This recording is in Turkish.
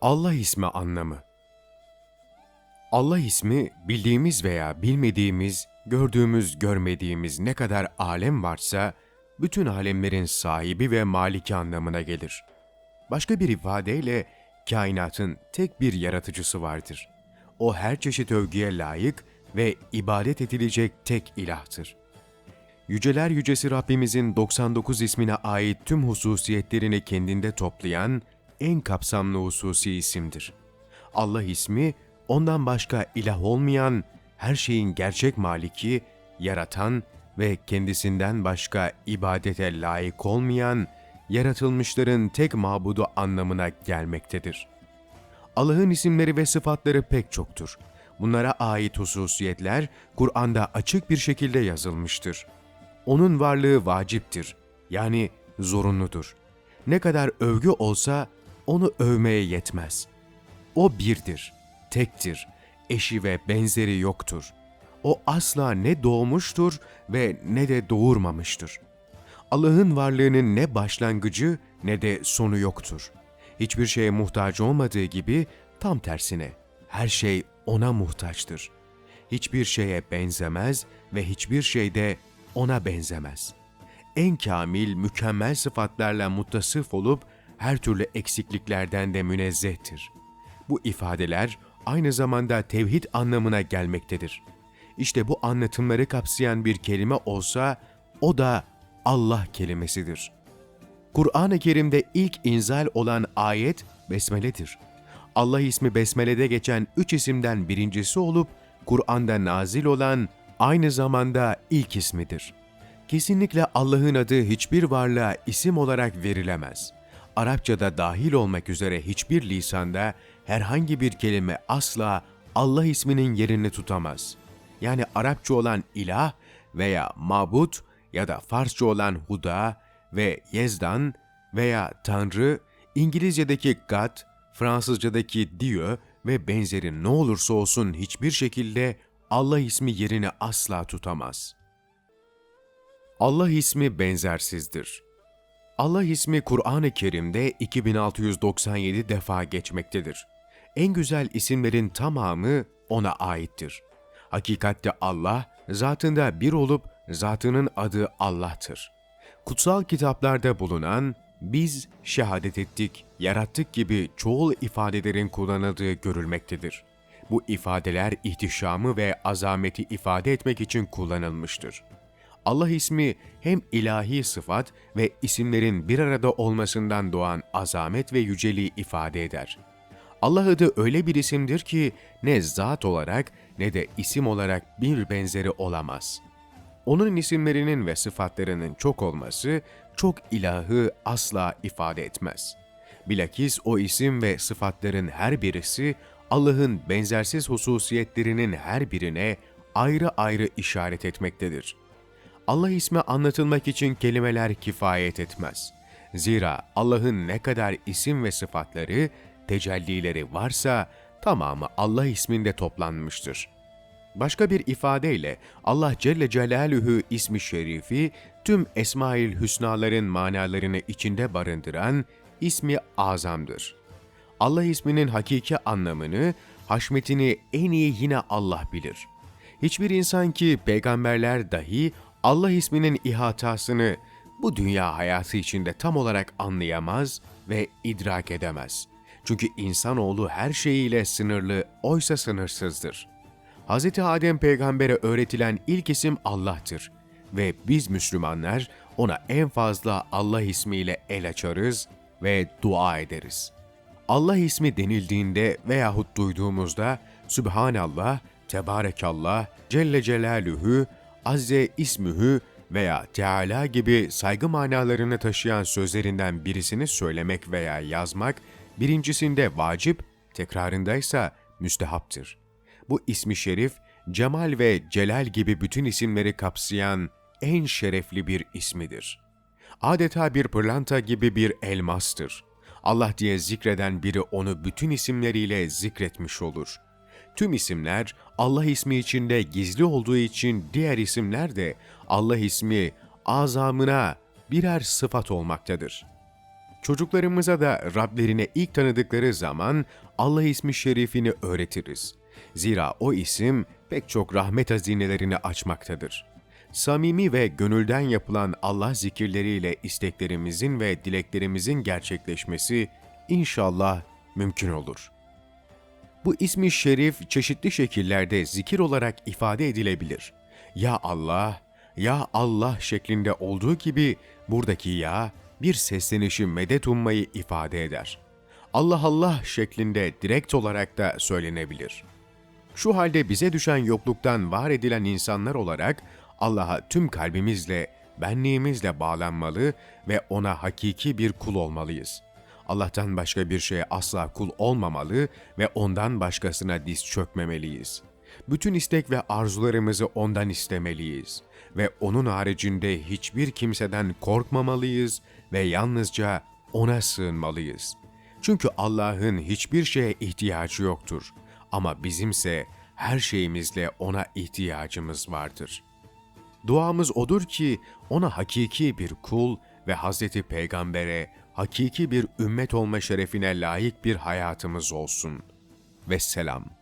Allah ismi anlamı Allah ismi bildiğimiz veya bilmediğimiz, gördüğümüz, görmediğimiz ne kadar alem varsa bütün alemlerin sahibi ve maliki anlamına gelir. Başka bir ifadeyle kainatın tek bir yaratıcısı vardır. O her çeşit övgüye layık ve ibadet edilecek tek ilahtır. Yüceler Yücesi Rabbimizin 99 ismine ait tüm hususiyetlerini kendinde toplayan en kapsamlı hususi isimdir. Allah ismi, ondan başka ilah olmayan, her şeyin gerçek maliki, yaratan ve kendisinden başka ibadete layık olmayan, yaratılmışların tek mabudu anlamına gelmektedir. Allah'ın isimleri ve sıfatları pek çoktur. Bunlara ait hususiyetler Kur'an'da açık bir şekilde yazılmıştır. Onun varlığı vaciptir, yani zorunludur. Ne kadar övgü olsa onu övmeye yetmez. O birdir, tektir, eşi ve benzeri yoktur. O asla ne doğmuştur ve ne de doğurmamıştır. Allah'ın varlığının ne başlangıcı ne de sonu yoktur. Hiçbir şeye muhtaç olmadığı gibi tam tersine her şey ona muhtaçtır. Hiçbir şeye benzemez ve hiçbir şey de ona benzemez. En kamil, mükemmel sıfatlarla muttasıf olup her türlü eksikliklerden de münezzehtir. Bu ifadeler aynı zamanda tevhid anlamına gelmektedir. İşte bu anlatımları kapsayan bir kelime olsa o da Allah kelimesidir. Kur'an-ı Kerim'de ilk inzal olan ayet Besmele'dir. Allah ismi Besmele'de geçen üç isimden birincisi olup Kur'an'da nazil olan aynı zamanda ilk ismidir. Kesinlikle Allah'ın adı hiçbir varlığa isim olarak verilemez. Arapçada dahil olmak üzere hiçbir lisanda herhangi bir kelime asla Allah isminin yerini tutamaz. Yani Arapça olan ilah veya mabut ya da Farsça olan huda ve yezdan veya tanrı, İngilizce'deki God, Fransızca'daki Dieu ve benzeri ne olursa olsun hiçbir şekilde Allah ismi yerini asla tutamaz. Allah ismi benzersizdir. Allah ismi Kur'an-ı Kerim'de 2697 defa geçmektedir. En güzel isimlerin tamamı ona aittir. Hakikatte Allah, zatında bir olup zatının adı Allah'tır. Kutsal kitaplarda bulunan biz şehadet ettik, yarattık gibi çoğul ifadelerin kullanıldığı görülmektedir. Bu ifadeler ihtişamı ve azameti ifade etmek için kullanılmıştır. Allah ismi hem ilahi sıfat ve isimlerin bir arada olmasından doğan azamet ve yüceliği ifade eder. Allah adı öyle bir isimdir ki ne zat olarak ne de isim olarak bir benzeri olamaz. Onun isimlerinin ve sıfatlarının çok olması çok ilahı asla ifade etmez. Bilakis o isim ve sıfatların her birisi Allah'ın benzersiz hususiyetlerinin her birine ayrı ayrı işaret etmektedir. Allah ismi anlatılmak için kelimeler kifayet etmez. Zira Allah'ın ne kadar isim ve sıfatları, tecellileri varsa tamamı Allah isminde toplanmıştır. Başka bir ifadeyle Allah Celle Celaluhu ismi şerifi tüm Esmail Hüsnaların manalarını içinde barındıran ismi azamdır. Allah isminin hakiki anlamını, haşmetini en iyi yine Allah bilir. Hiçbir insan ki peygamberler dahi Allah isminin ihatasını bu dünya hayatı içinde tam olarak anlayamaz ve idrak edemez. Çünkü insanoğlu her şeyiyle sınırlı, oysa sınırsızdır. Hz. Adem peygambere öğretilen ilk isim Allah'tır ve biz Müslümanlar ona en fazla Allah ismiyle el açarız ve dua ederiz. Allah ismi denildiğinde veyahut duyduğumuzda Sübhanallah, Tebarekallah, Celle Celaluhu, Azze İsmühü veya Teala gibi saygı manalarını taşıyan sözlerinden birisini söylemek veya yazmak, birincisinde vacip, tekrarındaysa müstehaptır. Bu ismi şerif, Cemal ve Celal gibi bütün isimleri kapsayan en şerefli bir ismidir. Adeta bir pırlanta gibi bir elmastır. Allah diye zikreden biri onu bütün isimleriyle zikretmiş olur. Tüm isimler Allah ismi içinde gizli olduğu için diğer isimler de Allah ismi azamına birer sıfat olmaktadır. Çocuklarımıza da Rablerine ilk tanıdıkları zaman Allah ismi şerifini öğretiriz. Zira o isim pek çok rahmet hazinelerini açmaktadır. Samimi ve gönülden yapılan Allah zikirleriyle isteklerimizin ve dileklerimizin gerçekleşmesi inşallah mümkün olur. Bu ismi şerif çeşitli şekillerde zikir olarak ifade edilebilir. Ya Allah, ya Allah şeklinde olduğu gibi buradaki ya bir seslenişi medet ummayı ifade eder. Allah Allah şeklinde direkt olarak da söylenebilir. Şu halde bize düşen yokluktan var edilen insanlar olarak Allah'a tüm kalbimizle, benliğimizle bağlanmalı ve ona hakiki bir kul olmalıyız. Allah'tan başka bir şeye asla kul olmamalı ve ondan başkasına diz çökmemeliyiz. Bütün istek ve arzularımızı ondan istemeliyiz ve onun haricinde hiçbir kimseden korkmamalıyız ve yalnızca ona sığınmalıyız. Çünkü Allah'ın hiçbir şeye ihtiyacı yoktur ama bizimse her şeyimizle ona ihtiyacımız vardır. Duamız odur ki ona hakiki bir kul ve Hazreti Peygamber'e hakiki bir ümmet olma şerefine layık bir hayatımız olsun. Vesselam.